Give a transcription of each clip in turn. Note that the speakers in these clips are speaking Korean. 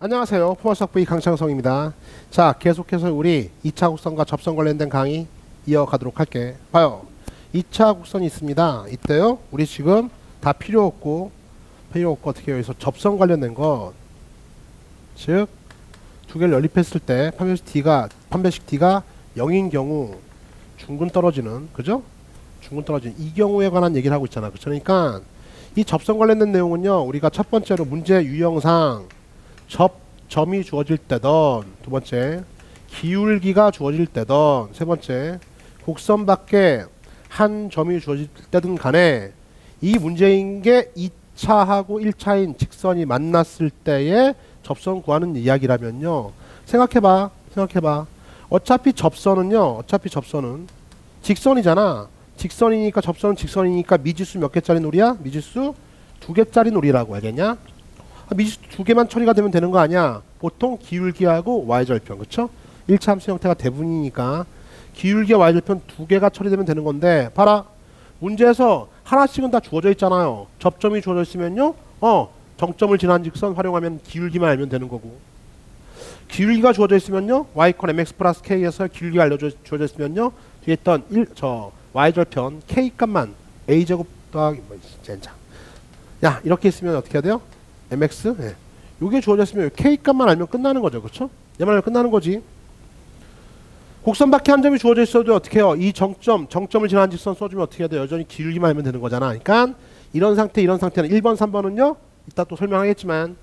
안녕하세요. 포마스학부의 강창성입니다. 자, 계속해서 우리 2차 곡선과 접선 관련된 강의 이어가도록 할게. 봐요. 2차 곡선이 있습니다. 이때요. 우리 지금 다 필요 없고 필요 없고 어떻게 해서 접선 관련된 것. 즉, 두 개를 연립했을 때 판별식 D가 판별식 D가 0인 경우 중근 떨어지는 그죠? 중근 떨어지는 이 경우에 관한 얘기를 하고 있잖아. 그쵸? 그러니까 이 접선 관련된 내용은요. 우리가 첫 번째로 문제 유형상 접 점이 주어질 때던 두 번째 기울기가 주어질 때던 세 번째 곡선 밖에 한 점이 주어질 때든 간에 이 문제인 게 2차하고 1차인 직선이 만났을 때의 접선 구하는 이야기라면요. 생각해봐. 생각해봐. 어차피 접선은요. 어차피 접선은 직선이잖아. 직선이니까 접선은 직선이니까 미지수 몇 개짜리 놀이야? 미지수 두 개짜리 놀이라고 알겠냐? 아, 미지수 두 개만 처리가 되면 되는 거 아니야? 보통 기울기하고 y절편 그쵸? 1차 함수 형태가 대부분이니까 기울기와 y절편 두 개가 처리되면 되는 건데 봐라 문제에서 하나씩은 다 주어져 있잖아요 접점이 주어져 있으면요 어 정점을 지난 직선 활용하면 기울기만 알면 되는 거고 기울기가 주어져 있으면요 y콘 mx 플러스 k에서 기울기가 알려져 주어져 있으면요 뒤에 있던 1, 저 y절편 k 값만 a제곱 더하기 뭐 젠장 야 이렇게 있으면 어떻게 해야 돼요? Mx 예. 요게 주어졌으면 k 값만 알면 끝나는 거죠 그쵸? 얘만 알면 끝나는 거지 곡선 밖에 한 점이 주어져 있어도 어떻게 해요? 이 정점, 정점을 지나는 직선 써주면 어떻게 해야 돼요? 여전히 기울기만 알면 되는 거잖아 그러니까 이런 상태 이런 상태는 1번 3번은요 이따 또 설명하겠지만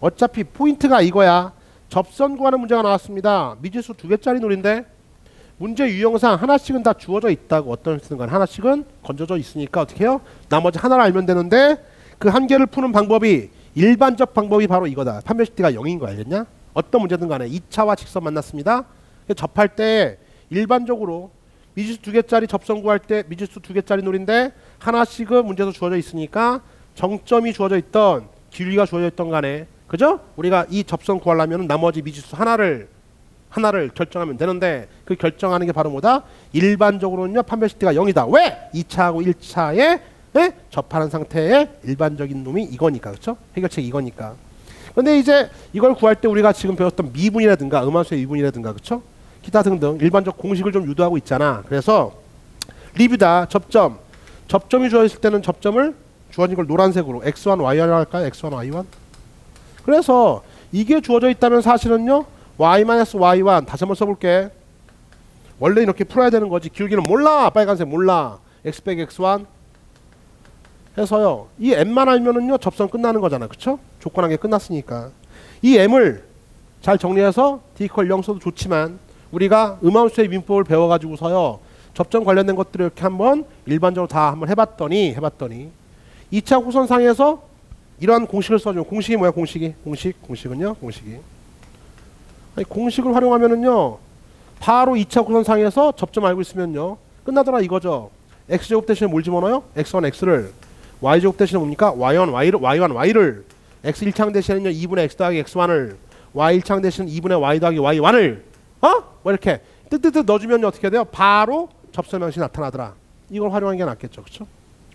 어차피 포인트가 이거야 접선 구하는 문제가 나왔습니다 미지수 두 개짜리 놀인데 문제 유형상 하나씩은 다 주어져 있다고 어떤 쓰는 건 하나씩은 건져져 있으니까 어떻게 해요? 나머지 하나를 알면 되는데 그한 개를 푸는 방법이 일반적 방법이 바로 이거다. 판별식 D가 0인 거 알겠냐? 어떤 문제든 간에 2차와 직선 만났습니다. 접할 때 일반적으로 미지수 두 개짜리 접선 구할 때 미지수 두 개짜리 놀인데 하나씩은 문제에서 주어져 있으니까 정점이 주어져 있던 기울기가 주어져 있던 간에 그죠? 우리가 이 접선 구하려면 나머지 미지수 하나를 하나를 결정하면 되는데 그 결정하는 게 바로 뭐다? 일반적으로는요 판별식 D가 0이다. 왜? 2차하고 1차 에 네? 접하는 상태의 일반적인 놈이 이거니까 그렇죠? 해결책 이거니까. 근데 이제 이걸 구할 때 우리가 지금 배웠던 미분이라든가 음함수의 미분이라든가 그렇죠? 기타 등등 일반적 공식을 좀 유도하고 있잖아. 그래서 리뷰다 접점 접점이 주어졌을 때는 접점을 주어진 걸 노란색으로 x1 y1 할까요? x1 y1 그래서 이게 주어져 있다면 사실은요 y-y1 다시 한번 써볼게 원래 이렇게 풀어야 되는 거지 기울기는 몰라 빨간색 몰라 x 빼기 x1 해서요. 이 m만 알면은요 접선 끝나는 거잖아, 그쵸? 조건하게 끝났으니까. 이 m을 잘 정리해서 d 이퀄 0 써도 좋지만 우리가 음함수의 민법을 배워가지고서요 접점 관련된 것들을 이렇게 한번 일반적으로 다 한번 해봤더니 해봤더니 2차 호선상에서 이러한 공식을 써주면 공식이 뭐야? 공식이? 공식? 공식은요? 공식이. 아니, 공식을 활용하면은요 바로 2차 호선상에서 접점 알고 있으면요 끝나더라 이거죠. X제곱 대신에 뭘 집어넣어요? x1 x를 y제곱 대신에 뭡니까? y1, y, y1, y를 x1창 대신에는요 2분의 x 더하기 x1을 y1창 대신 2분의 y 더하기 y1을 어? 뭐 이렇게 뜨뜨뜨 넣어주면 어떻게 돼요? 바로 접선명시 나타나더라. 이걸 활용하는 게 낫겠죠. 그쵸?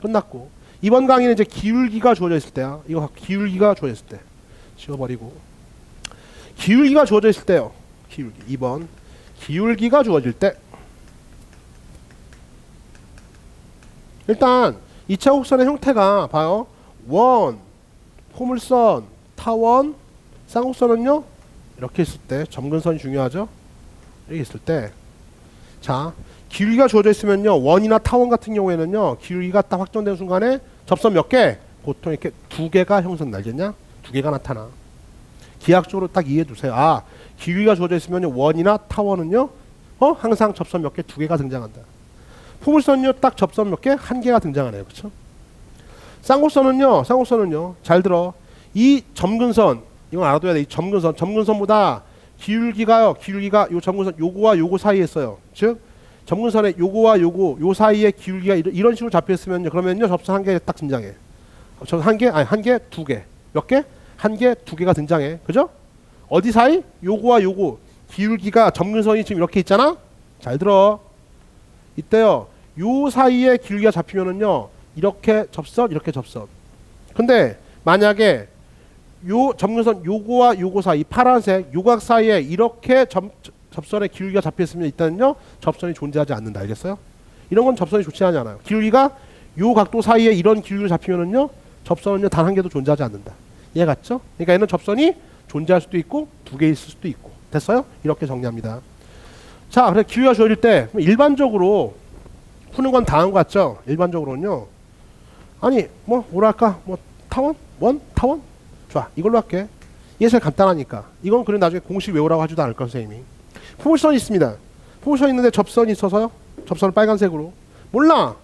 끝났고 이번 강의는 이제 기울기가 주어져 있을 때야. 이거 기울기가 주어져 있을 때 지워버리고 기울기가 주어져 있을 때요. 기울기 2번 기울기가 주어질 때 일단 2차 곡선의 형태가 봐요. 원, 포물선, 타원, 쌍곡선은요. 이렇게 있을 때 점근선이 중요하죠. 이렇게 있을 때 자, 기울기가 주어져 있으면요. 원이나 타원 같은 경우에는요. 기울기가 딱 확정된 순간에 접선 몇 개? 보통 이렇게 두 개가 형성 날겠냐? 두 개가 나타나. 기하학적으로 딱 이해해 두세요. 아, 기울기가 주어져 있으면 원이나 타원은요. 어? 항상 접선 몇 개? 두 개가 등장한다. 포물선은요 딱 접선 몇 개? 한 개가 등장하네요. 그렇죠? 쌍곡선은요. 쌍곡선은요. 잘 들어. 이 점근선 이건 알아둬야 돼. 이 점근선 점근선보다 기울기가요. 기울기가 요 점근선 요거와 요거 사이에 있어요. 즉 점근선의 요거와 요거 요 사이에 기울기가 이런 식으로 잡혀 있으면요. 그러면요. 접선 한 개 딱 등장해. 저한 개? 아니 한 개, 두 개. 몇 개? 한 개, 두 개가 등장해. 그죠? 어디 사이? 요거와 요거 기울기가 점근선이 지금 이렇게 있잖아. 잘 들어. 이때요. 요 사이에 길기가 잡히면은요. 이렇게 접선, 이렇게 접선. 근데 만약에 요 점근선 요거와 요거 사이 파란색 요각 사이에 이렇게 점, 접선의 기울기가 잡혀 있으면 일단은요 접선이 존재하지 않는다 알겠어요? 이런 건 접선이 좋지 않아요. 기울기가 요 각도 사이에 이런 기울기로 잡히면은요 접선은요 단 한 개도 존재하지 않는다. 이해 갔죠? 그러니까 얘는 접선이 존재할 수도 있고 두 개 있을 수도 있고 됐어요? 이렇게 정리합니다. 자, 그래 기회가 주어질 때 일반적으로 푸는 건 다음 것 같죠? 일반적으로는요. 아니 뭐 뭐랄까 뭐 타원 원 타원 좋아 이걸로 할게. 이게 제일 간단하니까 이건 그래 나중에 공식 외우라고 하지도 않을 거야 선생님이. 포물선이 있습니다. 포물선 있는데 접선이 있어서요. 접선을 빨간색으로 몰라.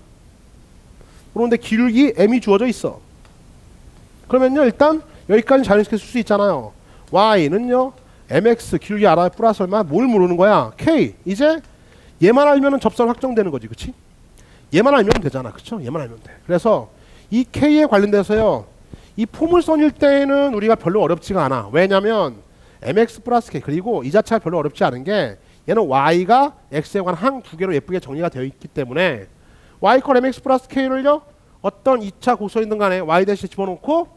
그런데 기울기 m이 주어져 있어. 그러면요 일단 여기까지 자연스럽게 쓸 수 있잖아요. y는요 mx 기울기 알아요. 플러스 얼마 뭘 모르는 거야? K. 이제 얘만 알면은 접선 확정되는 거지 그치? 얘만 알면 되잖아 그쵸? 얘만 알면 돼. 그래서 이 k에 관련돼서요 이 포물선일 때는 우리가 별로 어렵지가 않아. 왜냐면 mx 플러스 k 그리고 이 자체가 별로 어렵지 않은 게 얘는 y가 x에 관한 항 두 개로 예쁘게 정리가 되어 있기 때문에 y 컬 mx 플러스 k를요 어떤 2차 곡선이든 간에 y 대신 집어넣고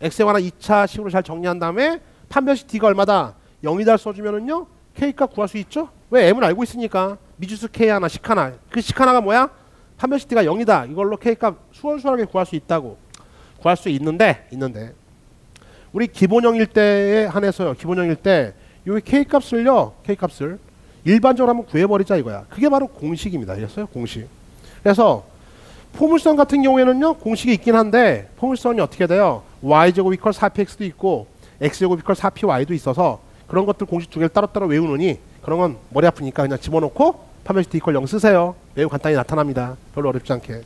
x에 관한 2차 식으로 잘 정리한 다음에 판별식 d가 얼마다? 0이다 써주면은요 k값 구할 수 있죠? 왜 m을 알고 있으니까. 미지수 k 하나 식 하나. 그 식 하나가 뭐야? 판별식 d가 0이다. 이걸로 k값 수월수월하게 구할 수 있다고. 구할 수 있는데 있는데. 우리 기본형일 때에 한해서요. 기본형일 때 요 k값을요 k값을 일반적으로 한번 구해버리자 이거야. 그게 바로 공식입니다. 알겠어요? 공식. 그래서 포물선 같은 경우에는요 공식이 있긴 한데 포물선이 어떻게 돼요? y제곱 이퀄 4px도 있고 x제곱 이퀄 4py도 있어서 그런 것들 공식 두 개를 따로따로 외우느니 그런 건 머리 아프니까 그냥 집어넣고 파멸시티 이퀄 0 쓰세요. 매우 간단히 나타납니다. 별로 어렵지 않게.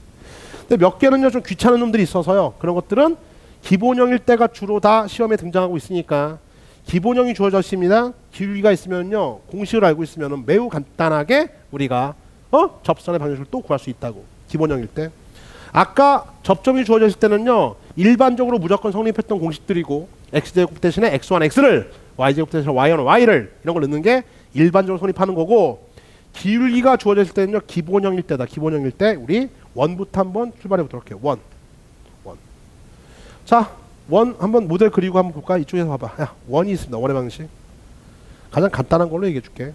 근데 몇 개는요 좀 귀찮은 놈들이 있어서요. 그런 것들은 기본형일 때가 주로 다 시험에 등장하고 있으니까 기본형이 주어져 있습니다. 기울기가 있으면요 공식을 알고 있으면 매우 간단하게 우리가 어 접선의 방정식을 또 구할 수 있다고 기본형일 때. 아까 접점이 주어져 있을 때는요 일반적으로 무조건 성립했던 공식들이고 x제곱 대신에 x1 x를 y제곱 대신에 y1 y를 이런 걸 넣는 게 일반적으로 성립하는 거고 기울기가 주어져 있을 때는요 기본형일 때다 기본형일 때 우리 원부터 한번 출발해 보도록 할게요 원 원. 자, 원 한번 모델 그리고 한번 볼까? 이쪽에서 봐봐. 야, 원이 있습니다. 원의 방식. 가장 간단한 걸로 얘기해 줄게.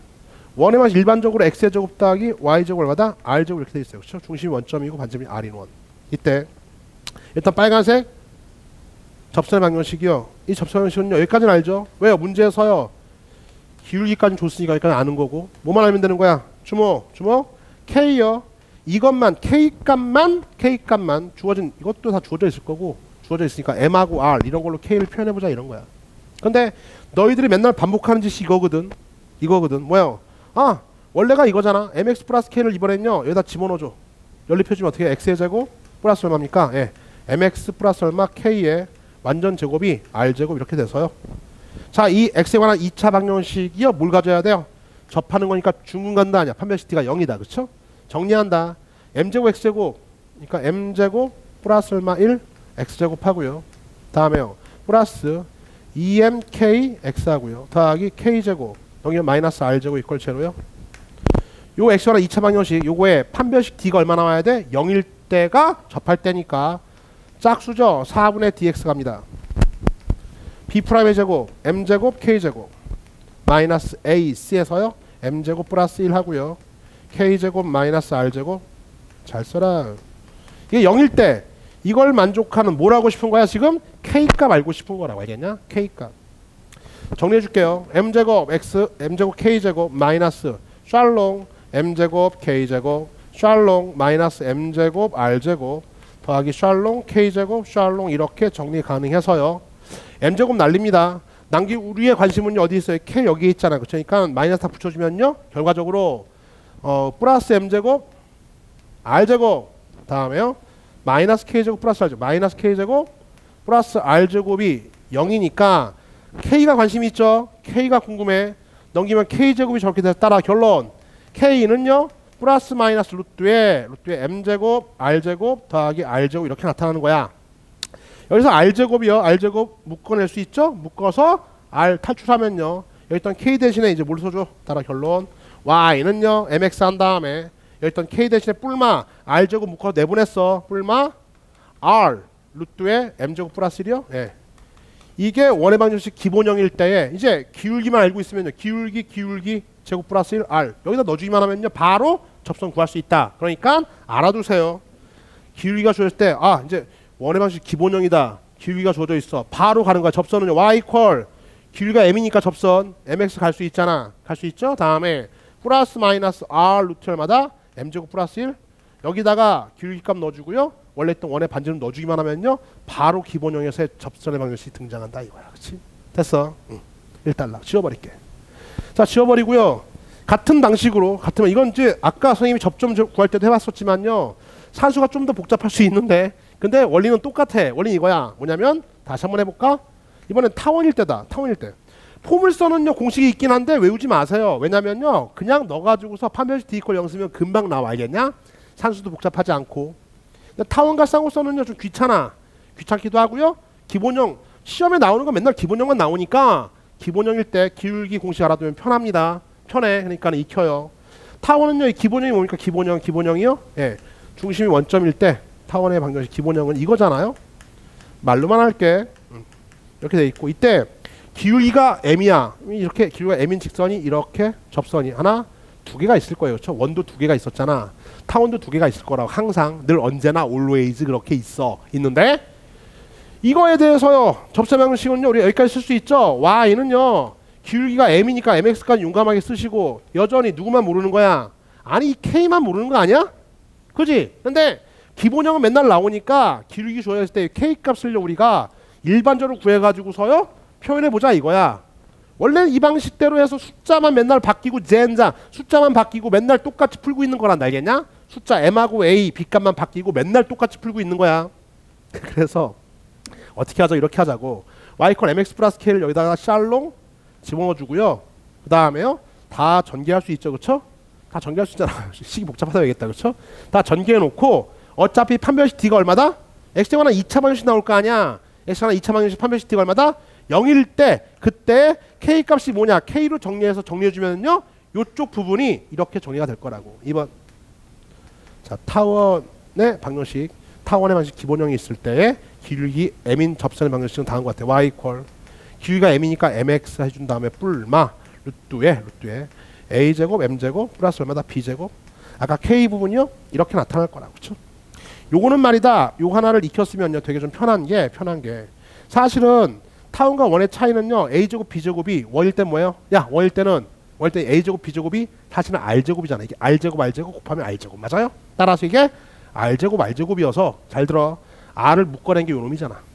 원의 방식 일반적으로 x의 제곱 더하기 y 제곱 얼마다 r 제곱 이렇게 돼 있어요. 그렇죠? 중심이 원점이고 반점이 r인 원. 이때 일단 빨간색 접선의 방정식이요. 이 접선의 방식은요. 여기까지는 알죠? 왜요? 문제에서요. 기울기까지 줬으니까 여기까지 아는 거고. 뭐만 알면 되는 거야? 주목, 주목. K요. 이것만 K 값만 K 값만 주어진 이것도 다 주어져 있을 거고 주어져 있으니까 M하고 R 이런 걸로 K를 표현해 보자 이런 거야. 근데 너희들이 맨날 반복하는 짓이 이거거든. 이거거든. 뭐야? 아 원래가 이거잖아. MX 플러스 K를 이번엔요 여기다 집어넣어줘. 연립해주면 어떻게 X의 제곱 플러스 얼마입니까? 예. MX 플러스 얼마 K의 완전 제곱이 R 제곱 이렇게 돼서요. 자, 이 x에 관한 2차 방정식이요. 뭘 가져야 돼요? 접하는 거니까 중근간도 아니야. 판별식 t가 0이다. 그쵸? 정리한다. m제곱 x제곱 그러니까 m제곱 플러스 얼마 1 x제곱 하고요. 다음에요. 플러스 2mk x 하고요. 더하기 k제곱 여기 마이너스 r제곱 이퀄 제로요. 요 x와 2차 방정식 요거에 판별식 d가 얼마 나와야 돼? 0일 때가 접할 때니까 짝수죠. 4분의 dx 갑니다. b'의 제곱, m제곱, k제곱 마이너스 a, c에서요. m제곱 플러스 1 하고요. k제곱 마이너스 r제곱 잘 써라. 이게 0일 때 이걸 만족하는 뭘 하고 싶은 거야 지금? k값 알고 싶은 거라고 알겠냐? k값. 정리해 줄게요. m제곱 x, m제곱 k제곱 마이너스 샬롱 m제곱 k제곱 샬롱 마이너스 m제곱 r제곱 더하기 샬롱 k제곱 샬롱 이렇게 정리 가능해서요. m제곱 날립니다. 남기 우리의 관심은 어디 있어요? k 여기 있잖아요. 그러니까 마이너스 다 붙여주면요. 결과적으로 어, 플러스 m제곱 r제곱 다음에요. 마이너스 k제곱 플러스 r제곱 마이너스 k제곱 플러스 r제곱이 0이니까 k가 관심이 있죠. k가 궁금해. 넘기면 k제곱이 저렇게 돼서 따라 결론 k는요. 플러스 마이너스 루트에 루트에 m제곱 r제곱 더하기 r제곱 이렇게 나타나는 거야. 여기서 r제곱이요. r제곱 묶어낼 수 있죠? 묶어서 r 탈출하면요. 여기 있던 k 대신에 이제 뭘 써줘? 따라 결론 y는요. mx 한 다음에 여기 있던 k 대신에 뿔마 r제곱 묶어 내보냈어. 뿔마 r 루트에 m제곱 플러스 1이요. 예. 이게 원의 방정식 기본형일 때에 이제 기울기만 알고 있으면요. 기울기 기울기 제곱 플러스 1 r 여기다 넣어주기만 하면요. 바로 접선 구할 수 있다. 그러니까 알아두세요. 기울기가 주어질 때 아 이제 원의 방식 기본형이다. 기울기가 주어져 있어. 바로 가는 거야. 접선은 y 이퀄 기울기가 m이니까 접선 mx 갈 수 있잖아. 갈 수 있죠? 다음에 플러스 마이너스 r 루트열마다 m제곱 플러스 1 여기다가 기울기값 넣어주고요. 원래 있던 원의 반지름 넣어주기만 하면요. 바로 기본형에서의 접선의 방정식이 등장한다 이거야. 그렇지? 됐어. 응. 1달러 지워버릴게. 자 지워버리고요. 같은 방식으로 같으면 이건 이제 아까 선생님이 접점 구할 때도 해봤었지만요. 산수가 좀 더 복잡할 수 있는데 근데 원리는 똑같아. 원리는 이거야. 뭐냐면 다시 한번 해볼까? 이번엔 타원일 때다. 타원일 때. 포물선은요 공식이 있긴 한데 외우지 마세요. 왜냐면요 그냥 넣어가지고서 판별식 d 이퀄 0 쓰면 금방 나와 알겠냐? 산수도 복잡하지 않고. 근데 타원과 쌍호선은요 좀 귀찮아. 귀찮기도 하고요. 기본형 시험에 나오는 건 맨날 기본형만 나오니까 기본형일 때 기울기 공식 알아두면 편합니다. 편해. 그러니까 익혀요. 타원은요 이 기본형이 뭡니까? 기본형 기본형이요? 예. 중심이 원점일 때 타원의 방정식 기본형은 이거잖아요. 말로만 할게. 음. 이렇게 돼 있고 이때 기울기가 m이야. 이렇게 기울기가 m인 직선이 이렇게 접선이 하나 두 개가 있을 거예요. 그렇죠? 원도 두 개가 있었잖아. 타원도 두 개가 있을 거라고 항상 늘 언제나 always 그렇게 있어 있는데 이거에 대해서요. 접선 방식은요. 우리 여기까지 쓸 수 있죠. y는요. 기울기가 m이니까 mx까지 용감하게 쓰시고 여전히 누구만 모르는 거야? 아니 이 k만 모르는 거 아니야? 그지? 근데 기본형은 맨날 나오니까 기울기 주어졌을 때 k 값을요 우리가 일반적으로 구해가지고서요 표현해보자 이거야. 원래 이 방식대로 해서 숫자만 맨날 바뀌고 젠자 숫자만 바뀌고 맨날 똑같이 풀고 있는 거란 알겠냐? 숫자 m하고 a b값만 바뀌고 맨날 똑같이 풀고 있는 거야. 그래서 어떻게 하자 이렇게 하자고 y콘 mx 플러스 k를 여기다가 샬롱 집어넣어 주고요. 그 다음에요 다 전개할 수 있죠, 그렇죠? 다 전개할 수 있잖아. 식이 복잡하다 야겠다 그렇죠? 다 전개해 놓고 어차피 판별식 d가 얼마다? x제곱 하나 2차 방정식 나올 거 아니야. x 하나 2차 방정식 판별식 d가 얼마다? 0일 때 그때 k 값이 뭐냐? k로 정리해서 정리해 주면요. 요쪽 부분이 이렇게 정리가 될 거라고. 2번. 자, 타원의 방정식, 타원의 방식 기본형이 있을 때에 기울기 m인 접선의 방정식은 다음과 같아. y 이퀄 기울기가 m이니까 mx 해준 다음에 뿔마 루트에 루트에 a 제곱 m 제곱 플러스 얼마다 b 제곱 아까 k 부분이요 이렇게 나타날 거라고 그렇죠? 요거는 말이다. 요 하나를 익혔으면요 되게 좀 편한 게 편한 게 사실은 타운과 원의 차이는요 a 제곱 b 제곱이 원일 때 뭐예요? 야 원일 때는 원일 때 a 제곱 b 제곱이 사실은 r 제곱이잖아. 이게 r 제곱 r 제곱 곱하면 r 제곱 맞아요? 따라서 이게 r 제곱 r 제곱이어서 잘 들어 r을 묶어낸 게 요놈이잖아.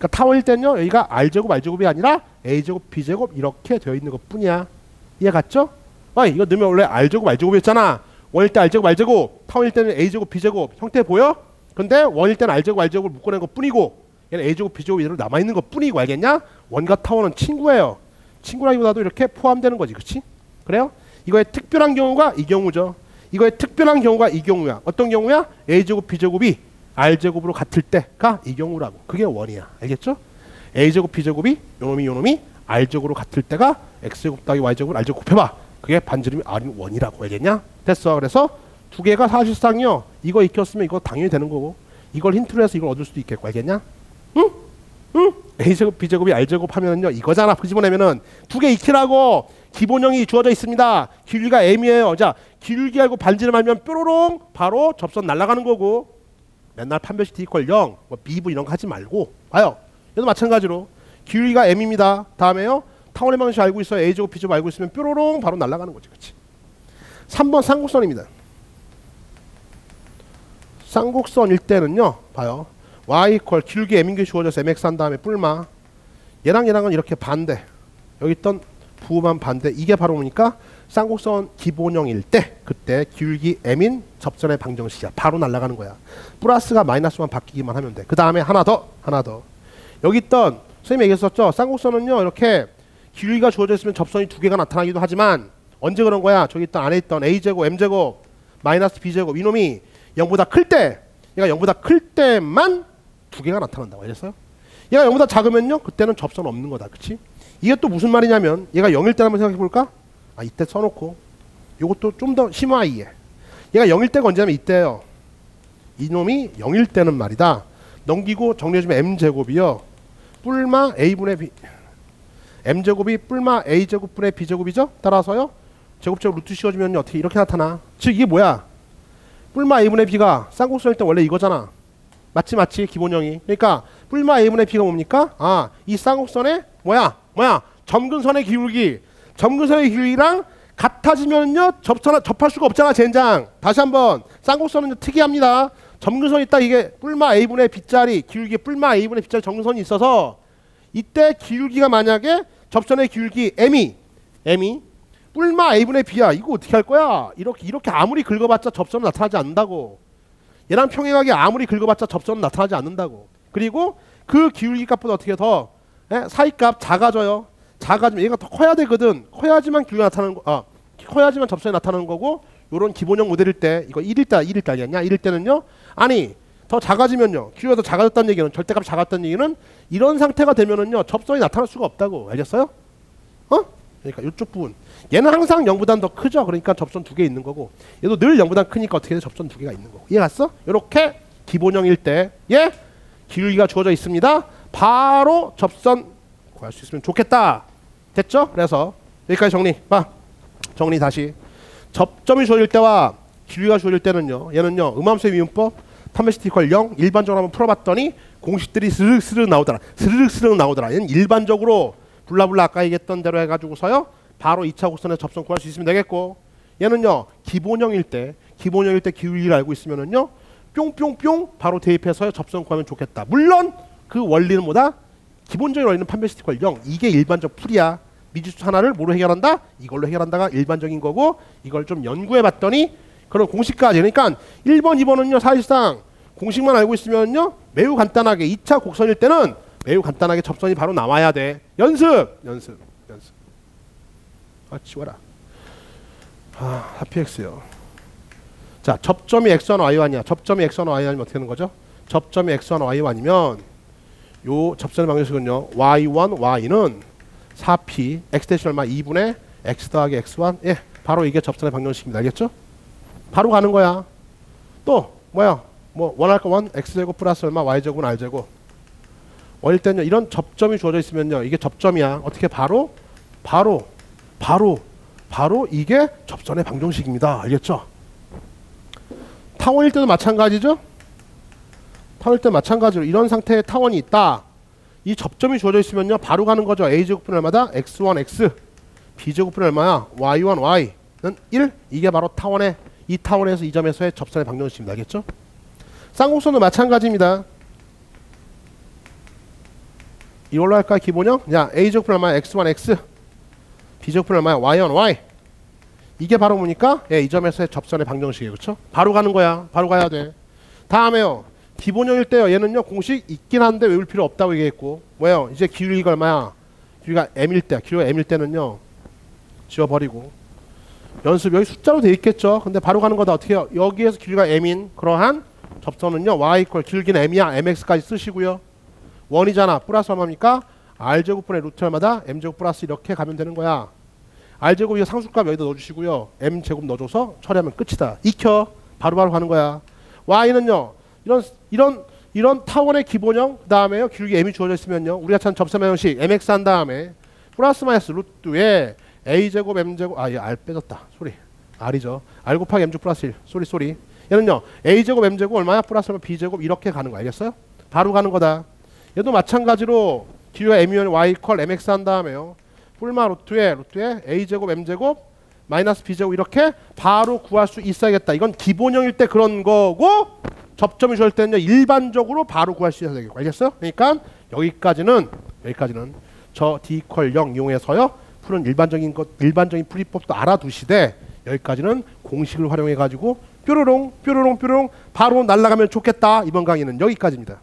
그러니까 타원일 때는요 여기가 r 제곱 r 제곱이 아니라 a 제곱 b 제곱 이렇게 되어 있는 것 뿐이야. 이해 갔죠? 아 이거 넣으면 원래 r 제곱 r 제곱이었잖아. 원일 때 r 제곱 r 제곱, 타원일 때는 a 제곱 b 제곱 형태 보여? 근데 원일 때는 r 제곱 r 제곱을 묶어낸 것 뿐이고 얘는 a 제곱 b 제곱 이대로 남아 있는 것 뿐이고 알겠냐? 원과 타원은 친구예요. 친구라기보다도 이렇게 포함되는 거지, 그렇지? 그래요? 이거의 특별한 경우가 이 경우죠. 이거의 특별한 경우가 이 경우야. 어떤 경우야? a 제곱 b 제곱이 r 제곱으로 같을 때가 이 경우라고. 그게 원이야. 알겠죠? a 제곱 b 제곱이 요놈이 요놈이 r 제곱으로 같을 때가 x 제곱 더하기 y 제곱 r 제곱 곱해봐. 그게 반지름이 r이 원이라고 알겠냐? 됐어. 그래서 두 개가 사실상요. 이거 익혔으면 이거 당연히 되는 거고 이걸 힌트로 해서 이걸 얻을 수도 있겠고 알겠냐? 응? 응? a 제곱 b 제곱이 r 제곱 하면은요 이거잖아. 그 집어내면은 두 개 익히라고 기본형이 주어져 있습니다. 길이가 m이에요. 자 길기 알고 반지름 알면 뾰로롱 바로 접선 날아가는 거고 맨날 판별식 d 이퀄 0, 뭐 b분 이런 거 하지 말고 봐요. 얘도 마찬가지로 길이가 m입니다. 다음에요. 타원의 방식 알고 있어요. a 제곱 b 제곱 알고 있으면 뾰로롱 바로 날아가는 거지. 그렇지? 3번 쌍곡선입니다. 쌍곡선일 때는요. 봐요. y 이퀄 길게 m인 게 주어져서 mx 한 다음에 뿔마 얘랑 얘랑은 이렇게 반대 여기 있던 부호만 반대 이게 바로 뭐니까 쌍곡선 기본형일 때 그때 기울기 m인 접선의 방정식이야. 바로 날아가는 거야. 플러스가 마이너스만 바뀌기만 하면 돼 그 다음에 하나 더 하나 더. 여기 있던 선생님이 얘기했었죠. 쌍곡선은요 이렇게 기울기가 주어져 있으면 접선이 두 개가 나타나기도 하지만 언제 그런 거야? 저기 있던 안에 있던 a제곱 m제곱 마이너스 b제곱 이놈이 0보다 클 때 얘가 0보다 클 때만 두 개가 나타난다고 알겠어요? 얘가 0보다 작으면요 그때는 접선 없는 거다. 그치? 이게 또 무슨 말이냐면 얘가 0일 때 한번 생각해 볼까? 아 이때 써놓고 요것도 좀 더 심화 이해 얘가 0일 때가 언제냐면 이때요 이놈이 0일 때는 말이다 넘기고 정리해주면 m제곱이요 뿔마 a분의 b m 제곱이 뿔마 a 제곱분의 b 제곱이죠. 따라서요 제곱제곱 루트 씌워주면 어떻게 이렇게 나타나? 즉 이게 뭐야? 뿔마 a분의 b가 쌍곡선일 때 원래 이거잖아. 맞지 맞지 기본형이. 그러니까 뿔마 a분의 b가 뭡니까? 아이 쌍곡선의 뭐야 뭐야 점근선의 기울기 점근선의 기울기랑 같아지면요 접선 접할 수가 없잖아 젠장. 다시 한번 쌍곡선은 특이합니다. 점근선이 있다 이게 뿔마 a분의 b짜리 기울기 뿔마 a분의 b짜리 점근선이 있어서 이때 기울기가 만약에 접선의 기울기 m이 m이 뿔마 a분의 b야 이거 어떻게 할 거야? 이렇게 이렇게 아무리 긁어봤자 접선은 나타나지 않는다고. 얘랑 평행하게 아무리 긁어봤자 접선은 나타나지 않는다고. 그리고 그 기울기 값보다 어떻게 더 예? 사이값 작아져요. 작아지면 얘가 더 커야 되거든. 커야지만 기울기 나타나는 거. 아, 커야지만 접선이 나타나는 거고 요런 기본형 모델일 때 이거 1일 때 1일 때 아니었냐? 1일 때는요. 아니 더 작아지면요. 기울기가 더 작아졌다는 얘기는 절대값 작았다는 얘기는 이런 상태가 되면은요. 접선이 나타날 수가 없다고. 알겠어요? 어? 그러니까 이쪽 부분. 얘는 항상 0보다 더 크죠. 그러니까 접선 두 개 있는 거고. 얘도 늘 0보다 크니까 어떻게 돼? 접선 두 개가 있는 거고. 이해 갔어? 이렇게 기본형일 때 예? 기울기가 주어져 있습니다. 바로 접선 구할 수 있으면 좋겠다. 됐죠? 그래서 여기까지 정리. 봐. 정리 다시. 접점이 주어질 때와 기울기가 주어질 때는요. 얘는요. 음함수의 미분법 판매시티 이퀄 0 일반적으로 한번 풀어봤더니 공식들이 스르륵스르륵 나오더라. 스르륵스르륵 나오더라. 얘는 일반적으로 블라블라 아까 얘기했던 대로 해가지고서요. 바로 2차 곡선에 접선 구할 수 있으면 되겠고 얘는요. 기본형일 때 기본형일 때 기울기를 알고 있으면은요. 뿅뿅뿅 바로 대입해서 접선 구하면 좋겠다. 물론 그 원리는 뭐다? 기본적인 원리는 판매시티 이퀄 0 이게 일반적 풀이야. 미지수 하나를 뭐로 해결한다? 이걸로 해결한다가 일반적인 거고 이걸 좀 연구해 봤더니 그런 공식까지. 그러니까 1번 2번은요 사실상 공식만 알고 있으면요 매우 간단하게 2차 곡선일 때는 매우 간단하게 접선이 바로 나와야 돼. 연습! 연습. 연습. 아 치워라. 아 하피엑스요. 자 접점이 x1 y1이야. 접점이 x1 y1이면 어떻게 되는 거죠? 접점이 x1 y1이면 요 접선의 방정식은요 y1 y는 4p x 대신 얼마? 2분의 x 더하기 x1 예 바로 이게 접선의 방정식입니다. 알겠죠? 바로 가는 거야. 또 뭐야? 뭐 원할 거 원 x제곱 플러스 얼마? y제곱은 r제곱. 원일 때는요 이런 접점이 주어져 있으면요 이게 접점이야. 어떻게 바로? 바로 바로 바로 이게 접선의 방정식입니다. 알겠죠? 타원일 때도 마찬가지죠 타원일 때 마찬가지로 이런 상태의 타원이 있다. 이 접점이 주어져 있으면요 바로 가는 거죠. A제곱분 얼마다? X1 x. B제곱분 얼마야? Y1 y는 1 이게 바로 타원의 이 타원에서 이 점에서의 접선의 방정식입니다. 알겠죠? 쌍곡선도 마찬가지입니다. 이걸로 할까 기본형? 야 a제곱분 얼마야? X1 x. B제곱분 얼마야? Y1 y. 이게 바로 뭐니까? 예, 이 점에서의 접선의 방정식이에요. 그렇죠 바로 가는 거야. 바로 가야 돼. 다음에요 기본형일 때요. 얘는요 공식 있긴 한데 외울 필요 없다고 얘기했고. 뭐예요? 이제 기울기가 얼마야? 기울기가 m일 때 기울기가 m일 때는요 지워버리고. 연습 여기 숫자로 돼 있겠죠? 근데 바로 가는 거다. 어떻게 해요? 여기에서 기울기가 m인 그러한 접선은요 y 이퀄 기울기는 m이야. Mx까지 쓰시고요. 원이잖아. 플러스 얼마입니까? R제곱분의 루트 얼마다? M제곱 플러스 이렇게 가면 되는 거야. R제곱 이거 상수값 여기다 넣어주시고요. M제곱 넣어줘서 처리하면 끝이다. 익혀. 바로바로 가는 거야. Y는요 이런 이런 이런 타원의 기본형 그다음에요 기울기 m이 주어져 있으면요. 우리가 찾은 접선 방정식 mx 한 다음에 플러스 마이너스 루트에 a 제곱 m 제곱 아얘 r 빼졌다. 소리 r이죠. R 곱하기 m 제 플러스 1 소리 소리 얘는요. A 제곱 m 제곱 얼마야 플러스 b 제곱 이렇게 가는 거 알겠어요? 바로 가는 거다. 얘도 마찬가지로 기울기 m이면 y 퀄 mx 한 다음에요. 뿔마 루트에 루트에 a 제곱 m 제곱 마이너스 b 제곱 이렇게 바로 구할 수 있어야겠다. 이건 기본형일 때 그런 거고 접점이 때는요 일반적으로 바로 구할 수 있어야 되겠고 알겠어요? 그러니까 여기까지는 여기까지는 저 d 이퀄 0 이용해서요 푸는 일반적인 것 일반적인 풀이법도 알아두시되 여기까지는 공식을 활용해 가지고 뾰로롱 뾰로롱 뾰로롱 바로 날아가면 좋겠다 이번 강의는 여기까지입니다.